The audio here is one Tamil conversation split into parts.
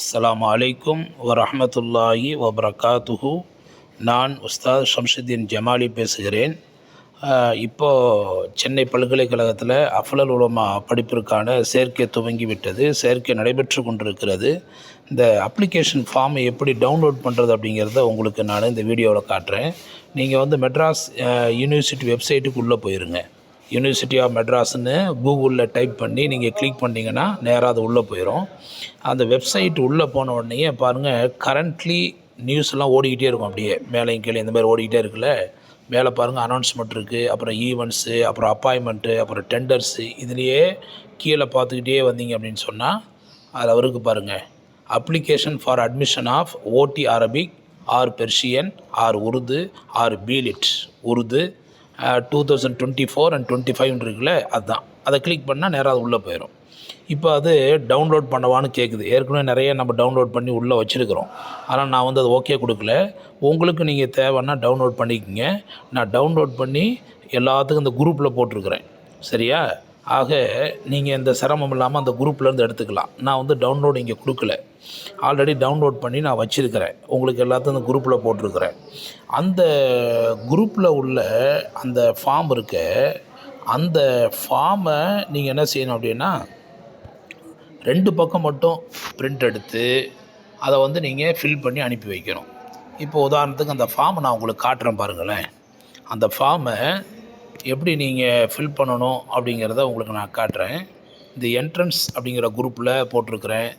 அஸ்லாம் அலைக்கும் வரமத்துல்லாஹி வபரகாத்துஹு. நான் உஸ்தாத் ஷம்சுத்தீன் ஜமாலி பேசுகிறேன். இப்போது சென்னை பல்கலைக்கழகத்தில் அஃலல் உலமா படிப்பிற்கான சேர்க்கை துவங்கி விட்டது சேர்க்கை நடைபெற்று கொண்டிருக்கிறது. இந்த அப்ளிகேஷன் ஃபார்மை எப்படி டவுன்லோட் பண்ணுறது அப்படிங்கிறத உங்களுக்கு நான் இந்த வீடியோவில் காட்டுறேன். நீங்கள் வந்து மெட்ராஸ் யூனிவர்சிட்டி வெப்சைட்டுக்கு உள்ளே போயிருங்க. யூனிவர்சிட்டி ஆஃப் மெட்ராஸ்னு கூகுளில் டைப் பண்ணி நீங்கள் கிளிக் பண்ணிங்கன்னா நேராக அது உள்ளே போயிடும் அந்த வெப்சைட் உள்ளே போன உடனே பாருங்கள் கரண்ட்லி நியூஸ்லாம் ஓடிக்கிட்டே இருக்கும் அப்படியே. மேலேயும் கீழே இந்த மாதிரி ஓடிக்கிட்டே இருக்குல்ல. மேலே பாருங்கள் அனௌன்ஸ்மெண்ட் இருக்குது அப்புறம் ஈவெண்ட்ஸு அப்புறம் அப்பாயின்மெண்ட்டு அப்புறம் டெண்டர்ஸு இதுலேயே கீழே பார்த்துக்கிட்டே வந்தீங்க அப்படின்னு சொன்னால் அதில் அவருக்கு பாருங்கள் application for admission of OT Arabic or Persian or Urdu or B Lit Urdu two thousand twenty four and twenty five இருக்குல்ல அதுதான் அதை கிளிக் பண்ணால் நேராக அது உள்ளே போயிடும் இப்போ அது டவுன்லோட் பண்ணவான்னு கேட்குது ஏற்கனவே நிறைய நம்ம டவுன்லோட் பண்ணி உள்ளே வச்சுருக்கிறோம். ஆனால் நான் வந்து அது ஓகே கொடுக்கல. உங்களுக்கு நீங்கள் தேவைன்னா டவுன்லோட் பண்ணிக்கோங்க. நான் டவுன்லோட் பண்ணி எல்லாத்துக்கும் இந்த குரூப்பில் போட்டிருக்கிறேன். சரியா? ஆக நீங்கள் இந்த சிரமம் இல்லாமல் அந்த குரூப்லேருந்து எடுத்துக்கலாம். நான் வந்து டவுன்லோடு இங்கே கொடுக்கல. ஆல்ரெடி டவுன்லோட் பண்ணி நான் வச்சுருக்கிறேன். உங்களுக்கு எல்லாத்தையும் அந்த குரூப்பில் போட்டிருக்கிறேன். அந்த குரூப்பில் உள்ள அந்த ஃபார்ம் இருக்க அந்த ஃபார்மை நீங்கள் என்ன செய்யணும் அப்படின்னா ரெண்டு பக்கம் மட்டும் பிரிண்ட் எடுத்து அதை வந்து நீங்கள் ஃபில் பண்ணி அனுப்பி வைக்கணும். இப்போ உதாரணத்துக்கு அந்த ஃபார்மை நான் உங்களுக்கு காட்டுறேன் பாருங்களேன். அந்த ஃபார்மை எப்படி நீங்கள் ஃபில் பண்ணணும் அப்படிங்கிறத உங்களுக்கு நான் காட்டுறேன். இந்த என்ட்ரன்ஸ் அப்படிங்கிற குரூப்பில் போட்டிருக்கிறேன்.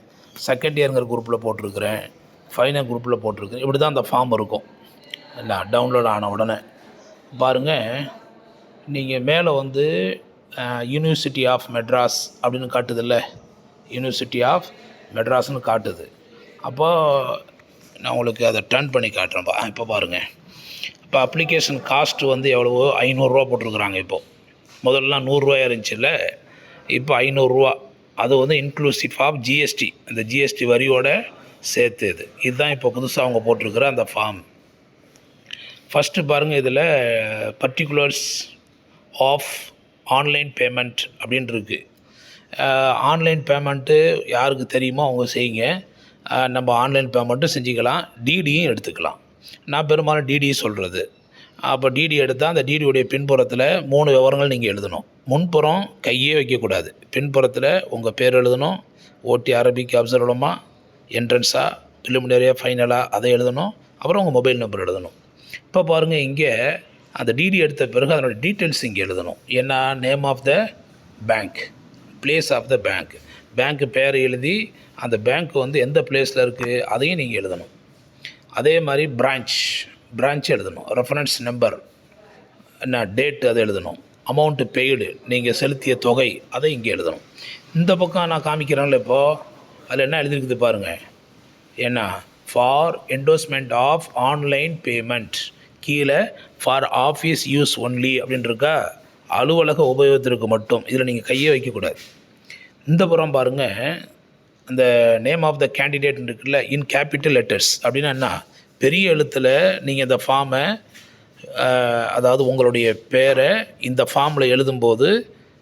செகண்ட் இயருங்கிற குரூப்பில் போட்டிருக்கிறேன். ஃபைனல் குரூப்பில் போட்டிருக்கிறேன். இப்படி தான் அந்த ஃபார்ம் இருக்கும். இல்லை டவுன்லோட் ஆன உடனே. பாருங்கள் நீங்கள் மேலே வந்து யூனிவர்சிட்டி ஆஃப் மெட்ராஸ் அப்படின்னு காட்டுதில்ல? யூனிவர்சிட்டி ஆஃப் மெட்ராஸ்னு காட்டுது. அப்போ நான் உங்களுக்கு அதை டர்ன் பண்ணி காட்டுறேன்ப்பா இப்போ பாருங்கள் இப்போ அப்ளிகேஷன் காஸ்ட் வந்து எவ்வளவோ? ஐநூறுரூவா போட்டிருக்குறாங்க இப்போது முதல்லாம் நூறுரூவாயா இருந்துச்சுல்ல இப்போ ஐநூறுரூவா. அது வந்து இன்க்ளூசிவ் ஆஃப் ஜிஎஸ்டி அந்த ஜிஎஸ்டி வரியோட சேர்த்து இது. இதுதான் இப்போ புதுசாக அவங்க போட்டிருக்கிற அந்த ஃபார்ம் ஃபஸ்ட்டு பாருங்கள் இதில் பர்டிகுலர்ஸ் ஆஃப் ஆன்லைன் பேமெண்ட் அப்படின்னு இருக்குது ஆன்லைன் பேமெண்ட்டு யாருக்கு தெரியுமோ அவங்க செய்யுங்க. நம்ம ஆன்லைன் பேமெண்ட்டும் செஞ்சுக்கலாம். டிடியும் எடுத்துக்கலாம். நான் பெரும்பாலும் டிடி சொல்கிறது அப்போ டிடி எடுத்தால் அந்த டிடியுடைய பின்புறத்தில் மூணு விவரங்கள் நீங்கள் எழுதணும். முன்புறம் கையே வைக்கக்கூடாது. பின்புறத்தில் உங்கள் பேர் எழுதணும். ஓடி அரபிக் அப்சர்வலமாக என்ட்ரன்ஸாக ப்ரிலிமினரியாக ஃபைனலாக அதை எழுதணும். அப்புறம் உங்கள் மொபைல் நம்பர் எழுதணும். இப்போ பாருங்கள் இங்கே அந்த டிடி எடுத்த பிறகு அதனோட டீட்டெயில்ஸ் இங்கே எழுதணும். என்ன? Name of the bank place of the bank bank பேர் எழுதி அந்த பேங்க் வந்து எந்த பிளேஸில் இருக்குது அதையும் நீங்கள் எழுதணும். அதே மாதிரி பிரான்ச் பிரான்ச் எழுதணும். ரெஃபரன்ஸ் நம்பர் என்ன டேட் அதை எழுதணும். அமௌண்ட்டு பெய்டு நீங்கள் செலுத்திய தொகை அதை இங்கே எழுதணும். இந்த பக்கம் நான் காமிக்கிறேன்ல இப்போது அதில் என்ன எழுதிருக்குது பாருங்கள் என்ன for endorsement of online payment கீழே ஃபார் ஆஃபீஸ் யூஸ் ஒன்லி அப்படின்னு அலுவலக உபயோகத்திற்கு மட்டும். இதில் நீங்கள் கையை வைக்கக்கூடாது. இந்த புறம் பாருங்கள் அந்த நேம் ஆஃப் த கேண்டிடேட் இருக்குல்ல இன் கேபிட்டல் லெட்டர்ஸ் அப்படின்னா என்ன? பெரிய எழுத்தில் நீங்கள் இந்த ஃபார்மை அதாவது உங்களுடைய பேரை இந்த ஃபார்மில் எழுதும்போது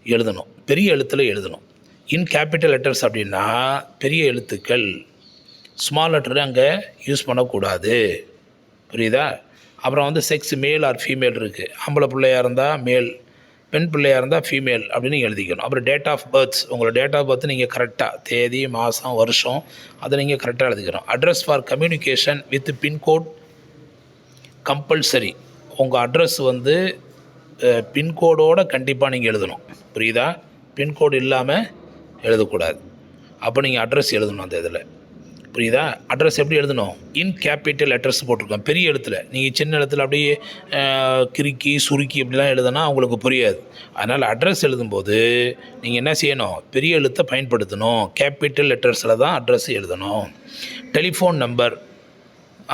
எழுதணும். பெரிய எழுத்தில் எழுதணும். இன் கேபிட்டல் லெட்டர்ஸ் அப்படின்னா பெரிய எழுத்துக்கள் ஸ்மால் லெட்டர் அங்கே யூஸ் பண்ணக்கூடாது. புரியுதா? அப்புறம் வந்து செக்ஸ் மேல் ஆர் ஃபீமேல் இருக்குது ஆம்பளை பிள்ளையாக இருந்தால் மேல் பெண் பிள்ளையாக இருந்தால் ஃபீமேல் அப்படின்னு நீங்கள் எழுதிக்கணும். அப்புறம் டேட் ஆஃப் பர்த்ஸ் உங்களோட டேட் ஆஃப் பர்த் நீங்கள் கரெக்டாக தேதி மாதம் வருஷம் அதை நீங்கள் கரெக்டாக எழுதிக்கணும். Address for communication with pincode compulsory உங்கள் அட்ரஸ் வந்து பின்கோடோடு கண்டிப்பாக நீங்கள் எழுதணும். புரியுதா? பின்கோடு இல்லாமல் எழுதக்கூடாது. அப்போ நீங்கள் அட்ரஸ் எழுதணும் அந்த இதில். புரியுதா? அட்ரஸ் எப்படி எழுதணும்? இன் கேபிட்டல் அட்ரஸ் போட்டிருக்கோம். பெரிய எழுத்தில். நீங்கள் சின்ன இடத்துல அப்படியே கிறுக்கி சுருக்கி இப்படிலாம் எழுதுனா உங்களுக்கு புரியாது. அதனால் அட்ரஸ் எழுதும்போது நீங்கள் என்ன செய்யணும்? பெரிய எழுத்தை பயன்படுத்தணும். கேபிட்டல் லெட்டர்ஸில் தான் அட்ரஸ் எழுதணும். டெலிஃபோன் நம்பர்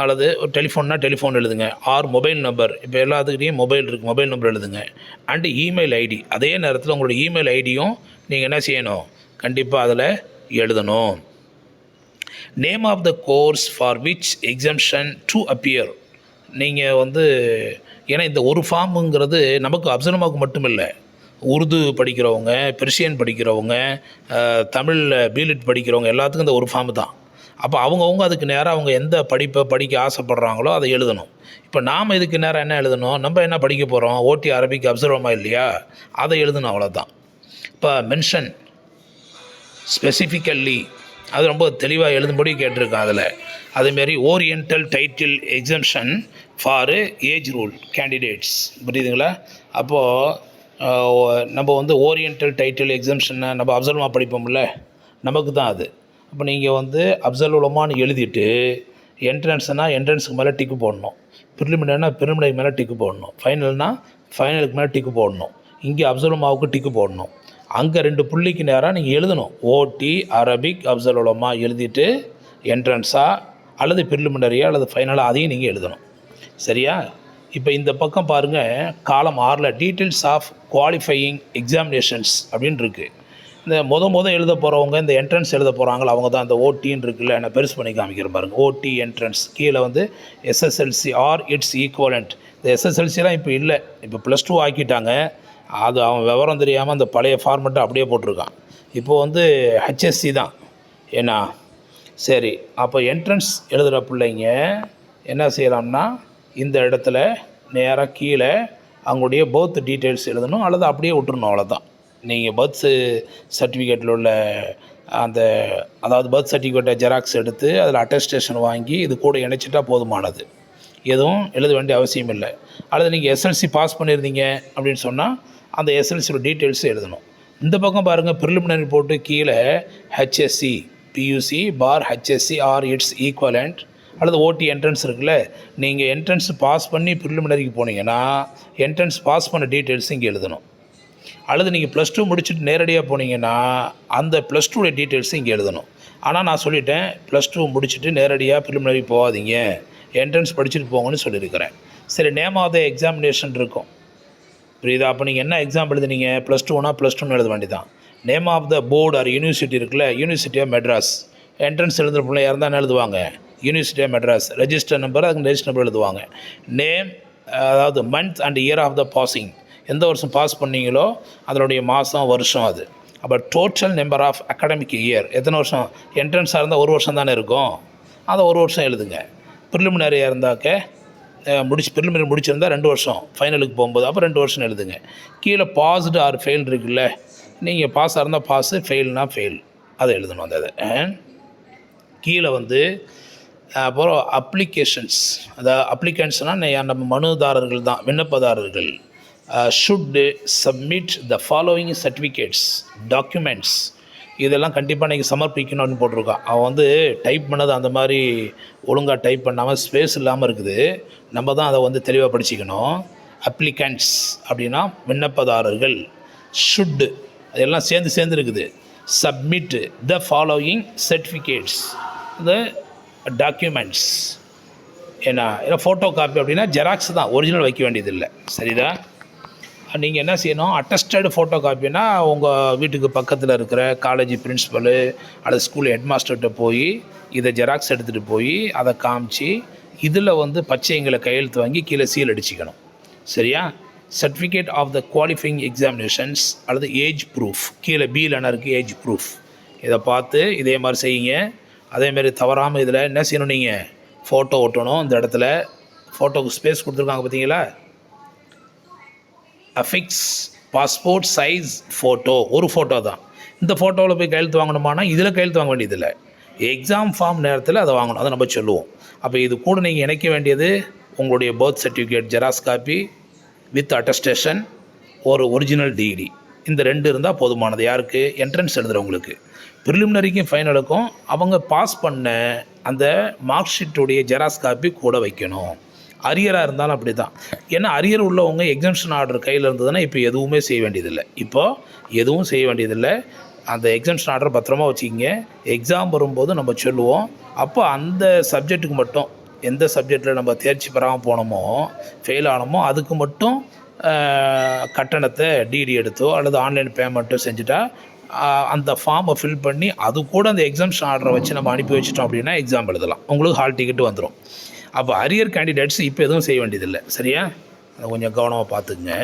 அல்லது ஒரு டெலிஃபோன்னா டெலிஃபோன் எழுதுங்க. ஆர் மொபைல் நம்பர் இப்போ எல்லாத்துக்கிட்டையும் மொபைல் இருக்குது மொபைல் நம்பர் எழுதுங்க. அண்டு இமெயில் ஐடி அதே நேரத்தில் உங்களோட இமெயில் ஐடியும் நீங்கள் என்ன செய்யணும்? கண்டிப்பாக அதில் எழுதணும். Name of the course for which exemption to appear நீங்கள் வந்து ஏன்னா இந்த ஒரு ஃபார்முங்கிறது நமக்கு அப்சரமாவுக்கு மட்டும் இல்லை உருது படிக்கிறவங்க பெர்ஷியன் படிக்கிறவங்க தமிழில் பீலிட் படிக்கிறவங்க எல்லாத்துக்கும் இந்த ஒரு ஃபார்ம் தான். அப்போ அவங்கவுங்க அதுக்கு நேராக அவங்க எந்த படிப்பை படிக்க ஆசைப்படுறாங்களோ அதை எழுதணும். இப்போ நாம் இதுக்கு நேரம் என்ன எழுதணும்? நம்ம என்ன படிக்க போகிறோம் ஓடி அரபிக் அப்சர்வமா இல்லையா? அதை எழுதணும் அவ்வளோதான் இப்போ மென்ஷன் ஸ்பெசிஃபிக்கல்லி அது ரொம்ப தெளிவாக எழுதும்படி கேட்டிருக்கான் அதில். அதேமாரி oriental title exemption for age rule candidates புரியுதுங்களா? அப்போது நம்ம வந்து ஓரியண்டல் டைட்டில் எக்ஸம்ஷனை நம்ம அப்சர்வமாக படிப்போம்ல? நமக்கு தான் அது. அப்போ நீங்கள் வந்து அப்சல் உலமான்னு எழுதிட்டு என்ட்ரன்ஸ்னால் என்ட்ரன்ஸுக்கு மேலே டிக்கு போடணும். ப்ரிலிமினரினா ப்ரிலிமினரி மேலே டிக்கு போடணும். ஃபைனல்னால் ஃபைனலுக்கு மேலே டிக்கு போடணும். இங்கே அப்சலுமாவுக்கு டிக்கு போடணும். அங்கே ரெண்டு புள்ளிக்கு நேராக நீங்கள் எழுதணும். ஓடி அரபிக் அப்சல் உலமா எழுதிட்டு என்ட்ரன்ஸாக அல்லது பிரிலிமினரியாக அல்லது ஃபைனலாக அதையும் நீங்கள் எழுதணும். சரியா? இப்போ இந்த பக்கம் பாருங்கள் காலம் ஆறில் டீட்டெயில்ஸ் ஆஃப் குவாலிஃபையிங் எக்ஸாமினேஷன்ஸ் அப்படின்னு இருக்குது இந்த முத முத எழுத போகிறவங்க இந்த என்ட்ரன்ஸ் எழுத போகிறாங்களோ அவங்க தான் இந்த ஓடின்னு இருக்குல்ல நான் பெருசு பண்ணி காமிக்கிறேன் பாருங்கள் ஓடி என்ட்ரன்ஸ் கீழே வந்து எஸ்எஸ்எல்சி ஆர் இட்ஸ் ஈக்குவலண்ட் இந்த எஸ்எஸ்எல்சிலாம் இப்போ இல்லை. இப்போ ப்ளஸ் டூ ஆக்கிட்டாங்க. அது அவன் விவரம் தெரியாமல் அந்த பழைய ஃபார்மெட்டை அப்படியே போட்டிருக்கான். இப்போது வந்து ஹெச்எஸ்சி தான். ஏன்னா சரி அப்போ என்ட்ரன்ஸ் எழுதுகிற பிள்ளைங்க என்ன செய்யலாம்னா இந்த இடத்துல நேராக கீழே அவங்களுடைய பர்த் டீட்டெயில்ஸ் எழுதணும் அல்லது அப்படியே விட்டுருணும் அவ்வளோதான் நீங்கள் பர்த் சர்டிஃபிகேட்டில் உள்ள அந்த அதாவது பர்த் சர்டிஃபிகேட்டை ஜெராக்ஸ் எடுத்து அதில் அட்டஸ்டேஷன் வாங்கி இது கூட இணைச்சிட்டா போதுமானது. எதுவும் எழுத வேண்டிய அவசியம் இல்லை அல்லது நீங்கள் எஸ்எல்சி பாஸ் பண்ணியிருந்தீங்க அப்படின்னு சொன்னால் அந்த எஸ்எல்சியோட டீட்டெயில்ஸ் எழுதணும். இந்த பக்கம் பாருங்கள் ப்ரிலிமினரி போட்டு கீழே HSC PUC for HSC or its equivalent அல்லது ஓடி என்ட்ரன்ஸ் இருக்குல்ல நீங்கள் என்ட்ரன்ஸ் பாஸ் பண்ணி ப்ரிலிமினரிக்கு போனீங்கன்னா என்ட்ரன்ஸ் பாஸ் பண்ண டீட்டெயில்ஸ் இங்கே எழுதணும். அல்லது நீங்கள் ப்ளஸ் டூ முடிச்சுட்டு நேரடியாக போனீங்கன்னா அந்த ப்ளஸ் டூடைய டீட்டெயில்ஸ் இங்கே எழுதணும். ஆனால் நான் சொல்லிட்டேன் ப்ளஸ் டூ முடிச்சுட்டு நேரடியாக ப்ரிலிமினரி போகாதீங்க. என்ட்ரன்ஸ் படிச்சுட்டு போங்கன்னு சொல்லியிருக்கிறேன். சரி நேம் ஆஃப் த எக்ஸாமினேஷன் இருக்கும். புரியுதா? அப்போ நீங்கள் என்ன எக்ஸாம் எழுதுனீங்க? ப்ளஸ் டூனா ப்ளஸ் டூன்னு எழுத வேண்டியதான் name of the board or university இருக்குல்ல? யூனிவர்சிட்டி ஆஃப் மெட்ராஸ் என்ட்ரன்ஸ் எழுதுகிற பிள்ளை இருந்தால் எழுதுவாங்க? University of Madras register number அதுக்கு ரெஜிஸ்டர் நம்பர் எழுதுவாங்க. நேம் அதாவது month and year of the passing எந்த வருஷம் பாஸ் பண்ணீங்களோ அதனுடைய மாதம் வருஷம் அது. அப்போ total number of academic year எத்தனை வருஷம்? என்ட்ரன்ஸாக இருந்தால் ஒரு வருஷம் தானே இருக்கும். அதை ஒரு வருஷம் எழுதுங்க. ப்ரிலிமினரியாக இருந்தாக்க முடிச்சு பிரிலிமினரி முடிச்சிருந்தா ரெண்டு வருஷம். ஃபைனலுக்கு போகும்போது அப்போ ரெண்டு வருஷம் எழுதுங்க. கீழே பாஸ்டு ஆர் ஃபெயில் இருக்குல்ல? நீங்கள் பாஸாக இருந்தால் பாஸு ஃபெயில்னால் ஃபெயில் அதை எழுதணும் அந்த இதை. கீழே வந்து அப்புறம் அப்ளிகேஷன்ஸ் அதாவது அப்ளிகன்ஸ்னால் நம்ம மனுதாரர்கள் தான் விண்ணப்பதாரர்கள். Should submit the following certificates documents இதெல்லாம் கண்டிப்பாக நீங்கள் சமர்ப்பிக்கணும்னு போட்டிருக்கான் அவன் வந்து டைப் பண்ணது அந்த மாதிரி ஒழுங்காக டைப் பண்ணாமல் ஸ்பேஸ் இல்லாமல் இருக்குது. நம்ம தான் அதை வந்து தெளிவாக படிச்சுக்கணும். அப்ளிகன்ஸ் அப்படின்னா விண்ணப்பதாரர்கள். ஷுட்டு அதெல்லாம் சேர்ந்து சேர்ந்து இருக்குது. Submit the following certificates the documents ஏன்னா ஏன்னா ஃபோட்டோ காப்பி அப்படின்னா ஜெராக்ஸ் தான். ஒரிஜினல் வைக்க வேண்டியதில்லை. சரிதான் நீங்கள் என்ன செய்யணும்? அட்டஸ்டட் ஃபோட்டோ காப்பினா உங்கள் வீட்டுக்கு பக்கத்தில் இருக்கிற காலேஜ் பிரின்ஸிபலு அல்லது ஸ்கூல் ஹெட்மாஸ்டர்கிட்ட போய் இதை ஜெராக்ஸ் எடுத்துகிட்டு போய் அதை காமிச்சு இதில் வந்து பச்சைங்களை கையெழுத்து வாங்கி கீழே சீல் அடிச்சுக்கணும். சரியா? Certificate of the qualifying examinations அல்லது ஏஜ் ப்ரூஃப் கீழே பியில் இருக்குது ஏஜ் ப்ரூஃப் இதை பார்த்து இதே மாதிரி செய்யுங்க. அதேமாரி தவறாமல் இதில் என்ன செய்யணும் நீங்கள் ஃபோட்டோ ஒட்டணும். இந்த இடத்துல ஃபோட்டோவுக்கு ஸ்பேஸ் கொடுத்துருக்காங்க பார்த்தீங்களா அஃபிக்ஸ் பாஸ்போர்ட் சைஸ் ஃபோட்டோ ஒரு ஃபோட்டோ தான். இந்த ஃபோட்டோவில் போய் கையெழுத்து வாங்கணுமானா இதில் கையெழுத்து வாங்க வேண்டியதில்லை. எக்ஸாம் ஃபார்ம் நேரத்தில் அதை வாங்கணும் அதை நம்ம சொல்லுவோம். அப்போ இது கூட நீங்கள் இணைக்க வேண்டியது உங்களுடைய birth certificate xerox copy with attestation ஒரு ஒரிஜினல் டிகிரி இந்த ரெண்டு இருந்தால் போதுமானது. யாருக்கு? என்ட்ரன்ஸ் எழுதுகிறவங்களுக்கு ப்ரிலிமினரிக்கும் ஃபைனலுக்கும் அவங்க பாஸ் பண்ண அந்த மார்க் ஷீட்டுடைய ஜெராக்ஸ் காப்பி கூட வைக்கணும். அரியராக இருந்தாலும் அப்படி தான் ஏன்னா அரியர் உள்ளவங்க எக்ஸாம்ஷன் ஆர்டர் கையில் இருந்ததுன்னா இப்போ எதுவுமே செய்ய வேண்டியதில்லை. இப்போது எதுவும் செய்ய வேண்டியதில்லை. அந்த எக்ஸம்ஷன் ஆர்டர் பத்திரமா வச்சுக்கிங்க. எக்ஸாம் வரும்போது நம்ம சொல்லுவோம். அப்போ அந்த சப்ஜெக்ட்டுக்கு மட்டும் எந்த சப்ஜெக்டில் நம்ம தேர்ச்சி பெறாமல் போனோமோ ஃபெயில் ஆனோமோ அதுக்கு மட்டும் கட்டணத்தை டிடி எடுத்தோ அல்லது ஆன்லைன் பேமெண்ட்டோ செஞ்சுட்டா அந்த ஃபார்மை ஃபில் பண்ணி அது கூட அந்த எக்ஸாம்ஷன் ஆர்டரை வச்சு நம்ம அனுப்பி வச்சிட்டோம் அப்படின்னா எக்ஸாம் எழுதலாம். உங்களுக்கு ஹால் டிக்கெட் வந்துடும் அப்போ அரியர் கேண்டிடேட்ஸ் இப்போ எதுவும் செய்ய வேண்டியதில்லை. சரியா? அதை கொஞ்சம் கவனமாக பார்த்துக்குங்க.